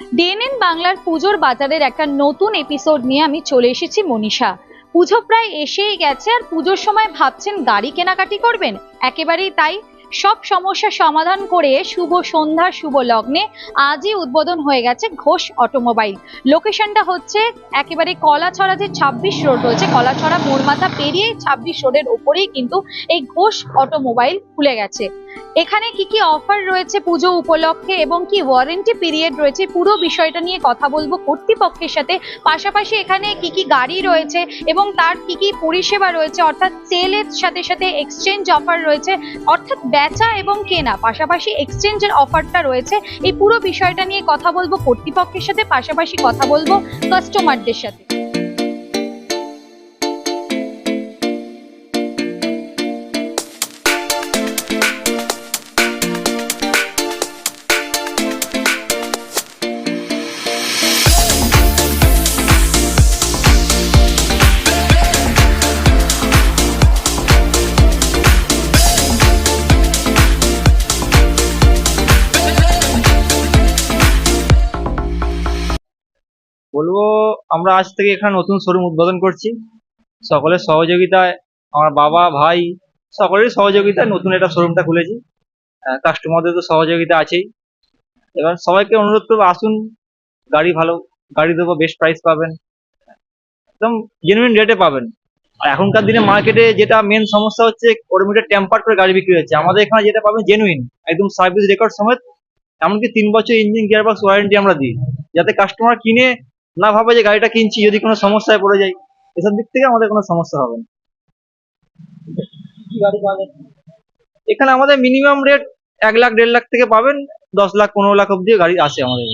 DNN বাংলার পুজোর বাজারের একটা নতুন এপিসোড নিয়ে আমি চলে এসেছি মনীষা। পুজো প্রায় এসেই গেছে আর পুজোর সময় ভাবছেন গাড়ি কেনাকাটি করবেন? একেবারেই তাই। সব সমস্যা সমাধান করে শুভ সন্ধ্যা, শুভ লগ্নে আজই উদ্বোধন হয়ে গেছে ঘোষ অটোমোবাইল। লোকেশনটা হচ্ছে একেবারে কলাছড়া যে ছাব্বিশ রোড রয়েছে, কলাছড়া মোড়মাথা পেরিয়ে ছাব্বিশ রোডের ওপরেই কিন্তু এই ঘোষ অটোমোবাইল খুলে গেছে। এখানে কি কি অফার রয়েছে পুজো উপলক্ষে এবং কি ওয়ারেন্টি পিরিয়ড রয়েছে, পুরো বিষয়টা নিয়ে কথা বলব কর্তৃপক্ষের সাথে। পাশাপাশি এখানে কি কি গাড়ি রয়েছে এবং তার কি কি পরিষেবা রয়েছে, অর্থাৎ সেলের সাথে সাথে এক্সচেঞ্জ অফার রয়েছে, অর্থাৎ বেচা এবং কেনা। পাশাপাশি এক্সচেঞ্জের অফারটা রয়েছে। এই পুরো বিষয়টা নিয়ে কথা বলব কর্তৃপক্ষের সাথে, পাশাপাশি কথা বলব কাস্টমারদের সাথে। বলব, আমরা আজ থেকে এখানে নতুন শোরুম উদ্বোধন করছি। সকলের সহযোগিতায়, আমার বাবা, ভাই, সকলেরই সহযোগিতায় নতুন একটা শোরুমটা খুলেছি। কাস্টমারদের তো সহযোগিতা আছেই। এবার সবাইকে অনুরোধ করব, আসুন, গাড়ি ভালো, গাড়ি দেবো বেস্ট প্রাইস পাবেন। একদম জেনুইন রেটে পাবেন। আর এখনকার দিনে মার্কেটে যেটা মেন সমস্যা হচ্ছে, ওর মধ্যে টেম্পার করে গাড়ি বিক্রি হচ্ছে। আমাদের এখানে যেটা পাবেন জেনুইন একদম সার্ভিস রেকর্ড সমেত, এমনকি তিন বছর ইঞ্জিন গিয়ারবক্স ওয়ারেন্টি আমরা দিই। যাতে কাস্টমার কিনে না ভাবে যে গাড়িটা কিনছি যদি কোনো সমস্যায় পড়ে যাই এসব দিক থেকে আমাদের কোনো সমস্যা হবে না। এখানে আমাদের মিনিমাম রেট এক লাখ দেড় লাখ থেকে পাবেন দশ লাখ পনেরো লাখ অব্দি গাড়ি আসে আমাদের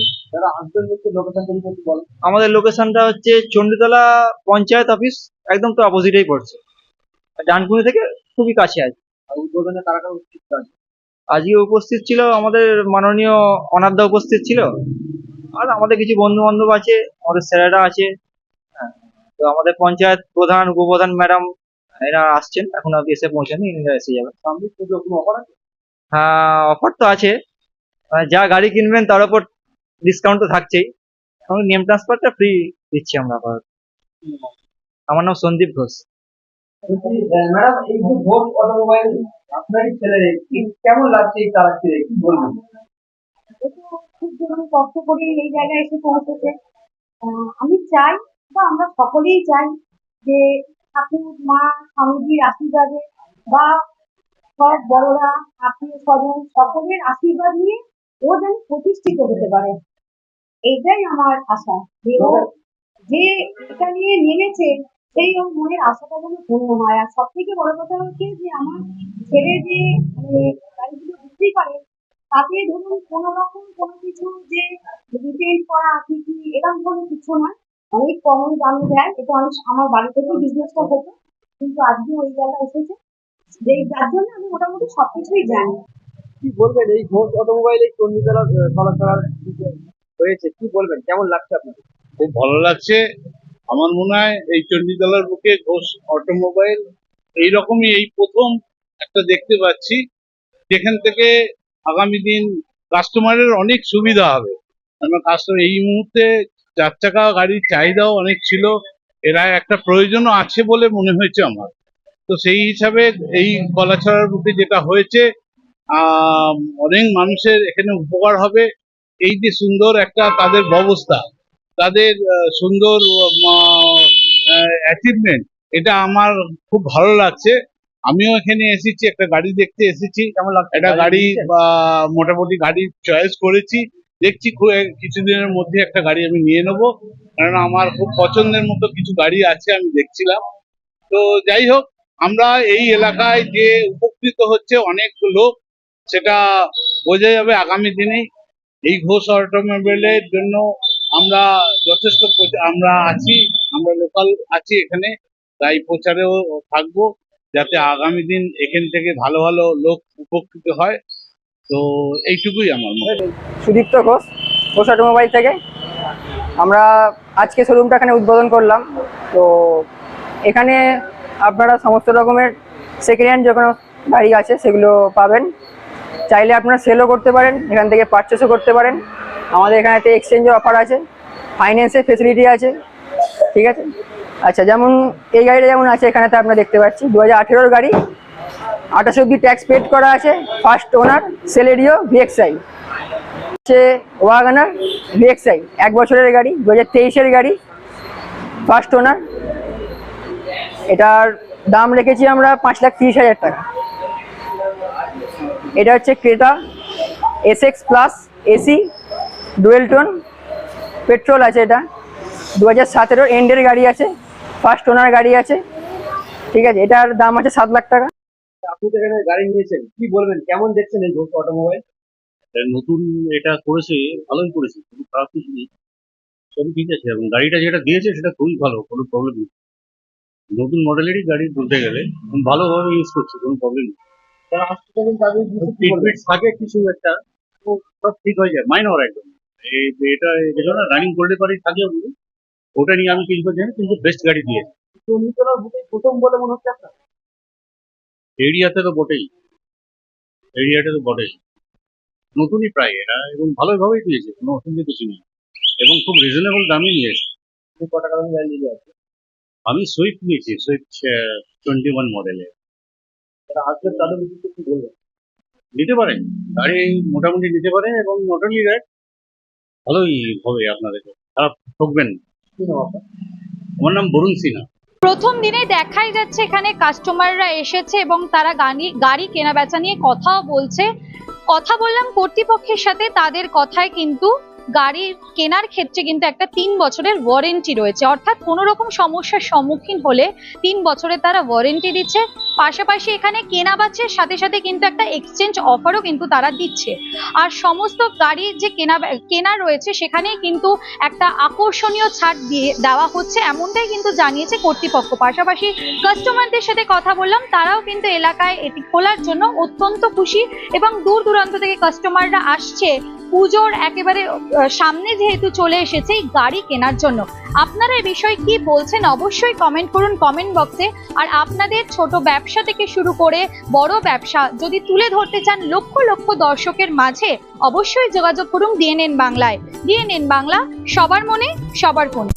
আমাদের লোকেশনটা হচ্ছে চণ্ডীতলা পঞ্চায়েত অফিস একদম তো অপোজিটেই পড়ছে। ডানকুনি থেকে খুবই কাছে আছে। উদ্বোধনে কারা কারা উপস্থিত আজকে উপস্থিত ছিল আমাদের মাননীয় অনাদ্যা উপস্থিত ছিল। আর আমাদের কিছু বন্ধু বান্ধব আছে আমাদের স্যারেরা আছে। হ্যাঁ, তো আমাদের পঞ্চায়েত প্রধান উপপ্রধান ম্যাডাম এরা আসছেন এখন অব্দি এসে পৌঁছানি এরা এসে যাবেন হ্যাঁ অফার তো আছে। মানে যা গাড়ি কিনবেন তার উপর ডিসকাউন্ট তো থাকছেই। এখন নেম ট্রান্সফারটা ফ্রি দিচ্ছি আমরা আপাতত। আমার নাম সন্দীপ ঘোষ। ম্যাডাম এই যে ঘোষ অটোমোবাইল আপনারই ছেলের কেমন লাগছে এই চালাচ্ছে কি বলবেন? খুব যেমন কষ্ট করে এই জায়গায় এসে পৌঁছেছে। আমি চাই বা আমরা সকলেই চাই যে ঠাকুর, মা, স্বামীজির আশীর্বাদে বা সব বড়রা, আত্মীয় স্বজন সকলের আশীর্বাদ নিয়ে ও যেন প্রতিষ্ঠিত হতে পারে। এইটাই আমার আশা। যে ও যে এটা নিয়ে নেমেছে, সেই ওর মনের আশাটা যেন পূর্ণ হয়। আর সব থেকে বড় কথা হচ্ছে যে আমার ছেলে যে মানে গাড়িগুলো বিক্রি করে তাতে ধরুন কোনো রকম কোনো কিছু যে রিটেল করা কি কি এরকম কোনো কিছু না অনেক কমন দামে দেয়। এটা আমি আমার বাড়ি থেকে বিজনেসটা হতো। কিন্তু আজকে ওই জায়গায় এসেছে। যে যার জন্য আমি মোটামুটি সবকিছুই জানি। কি বলবেন? এই ঘোষ অটোমোবাইল এই চণ্ডীতলা আহ, চলাচলার হয়েছে কি বলবেন? কেমন লাগছে আপনার খুব ভালো লাগছে। আমার মনে হয় এই চণ্ডীতলার বুকে ঘোষ অটোমোবাইল এইরকমই এই প্রথম একটা দেখতে পাচ্ছি। যেখান থেকে আগামী দিন কাস্টমারের অনেক সুবিধা হবে। কারণ কাস্টমার এই মুহূর্তে চার চাকা গাড়ির চাহিদাও অনেক ছিল। এরা একটা প্রয়োজনও আছে বলে মনে হয়েছে আমার। তো সেই হিসাবে এই কলাছড়ার বুকে যেটা হয়েছে অনেক মানুষের এখানে উপকার হবে। এই যে সুন্দর একটা তাদের ব্যবস্থা, তাদের সুন্দর অ্যাচিভমেন্ট এটা আমার খুব ভালো লাগছে। আমিও এখানে এসেছি একটা গাড়ি দেখতে এসেছি। একটা গাড়ি? মোটামুটি গাড়ি চয়েস করেছি। দেখছি খুব কিছুদিনের মধ্যে একটা গাড়ি আমি নিয়ে নেব। কারণ আমার খুব পছন্দের মতো কিছু গাড়ি আছে আমি দেখছিলাম। তো যাই হোক আমরা এই এলাকায় যে উপকৃত হচ্ছে অনেক লোক সেটা বোঝা যাবে আগামী দিনে এই ঘোষ অটোমোবাইলের জন্য আমরা যথেষ্ট আমরা আছি আমরা লোকাল আছি এখানে। তাই প্রচারেও থাকব। যাতে আগামী দিন এখান থেকে ভালো ভালো লোক উপকৃত হয়। তো এইটুকুই আমার সুদীপ্ত ঘোষ ঘোষ অটোমোবাইল থেকে। আমরা আজকে শোরুমটা এখানে উদ্বোধন করলাম। তো এখানে আপনারা সমস্ত রকমের সেকেন্ড হ্যান্ড যে কোনো গাড়ি আছে, সেগুলো পাবেন। চাইলে আপনারা সেলও করতে পারেন, এখান থেকে পারচেসও করতে পারেন। আমাদের এখানেতে এক্সচেঞ্জের অফার আছে। ফাইন্যান্সের ফেসিলিটি আছে। ঠিক আছে? আচ্ছা যেমন এই গাড়িটা যেমন আছে, এখানেতে আপনারা দেখতে পাচ্ছি। দু হাজার গাড়ি। আঠাশ অব্দি ট্যাক্স পেড করা আছে, first owner, Celerio V X I. হচ্ছে Wagon R, V X I. এক বছরের গাড়ি দু হাজার গাড়ি, ফার্স্ট ওনার। এটার দাম রেখেছি আমরা পাঁচ লাখ তিরিশ হাজার টাকা। এটা হচ্ছে ক্রেতা S X plus, AC, dual tone, petrol আছে এটা। দু হাজার সতেরোর এন্ডের গাড়ি আছে। ফার্স্ট ওনার গাড়ি আছে। ঠিক আছে এটার দাম আছে সাত লাখ টাকা। আপনি তো এখানে গাড়ি নিয়েছেন কি বলবেন কেমন দেখছেন এই ঘোষ অটোমোবাইল? নতুন এটা করেছে ভালোই করেছে কোনো খারাপ কিছু নেই। সবই ঠিক আছে এবং গাড়িটা যেটা দিয়েছে সেটা খুবই ভালো কোনো প্রবলেম নেই। নতুন মডেলেরই গাড়ি বলতে গেলে ভালোভাবে ইউজ করছি কোনো প্রবলেম নেই। যারা তাদের? ট্রিটমেন্ট থাকে কিছু একটা তো সব ঠিক হয়ে যায় মাইনর একদম। এই এটা রানিং করলে পারি থাকে ওগুলো ওটা নিয়ে আমি কিছু জানি কিন্তু বেস্ট গাড়ি দিয়েছে প্রথম বলে মনে হচ্ছে আপনার? এরিয়াতে তো বটেই। এরিয়াতে তো বটেই। নতুনই প্রায় এটা এবং ভালোভাবেই দিয়েছে কোনো অসুবিধা কিছু নেই। এবং খুব রিজনেবল দামই নিয়েছে। আপনি ক টাকা দামে গাড়ি নিয়ে আছে আমি সুইফট নিয়েছি সুইফট টোয়েন্টি ওয়ান মডেলের তাদের বিষয়ে কি বলবেন নিতে পারেন গাড়ি মোটামুটি নিতে পারে এবং নট অনলি দ্যাট ভালোই হবে আপনাদের। খারাপ ঠকবেন না। আমার নাম বরুণ সিনহা। প্রথম দিনে দেখাই যাচ্ছে এখানে কাস্টমাররা এসেছে এবং তারা গাড়ি কেনা বেচা নিয়ে কথাও বলছে। কথা বললাম কর্তৃপক্ষের সাথে, তাদের কথায় কিন্তু গাড়ির কেনার ক্ষেত্রে কিন্তু একটা তিন বছরের ওয়ারেন্টি রয়েছে। অর্থাৎ কোনো রকম সমস্যার সম্মুখীন হলে তিন বছরের তারা ওয়ারেন্টি দিচ্ছে। পাশাপাশি এখানে কেনা বাচের সাথে সাথে কিন্তু একটা এক্সচেঞ্জ অফারও কিন্তু তারা দিচ্ছে। আর সমস্ত গাড়ির যে কেনা কেনা রয়েছে সেখানেই কিন্তু একটা আকর্ষণীয় ছাড় দিয়ে দেওয়া হচ্ছে। এমনটাই কিন্তু জানিয়েছে কর্তৃপক্ষ। পাশাপাশি কাস্টমারদের সাথে কথা বললাম, তারাও কিন্তু এলাকায় এটি খোলার জন্য অত্যন্ত খুশি এবং দূর দূরান্ত থেকে কাস্টমাররা আসছে। পুজোর একেবারে সামনে যেহেতু চলে এসেছে এই গাড়ি কেনার জন্য। আপনারা এই বিষয়ে কি বলছেন? অবশ্যই কমেন্ট করুন কমেন্ট বক্সে আর আপনাদের ছোট ব্যবসা থেকে শুরু করে বড় ব্যবসা, যদি তুলে ধরতে চান লক্ষ লক্ষ দর্শকের মাঝে, অবশ্যই যোগাযোগ করুন ডিএনএন বাংলায়। ডিএনএন বাংলা, সবার মনে, সবার ফোনে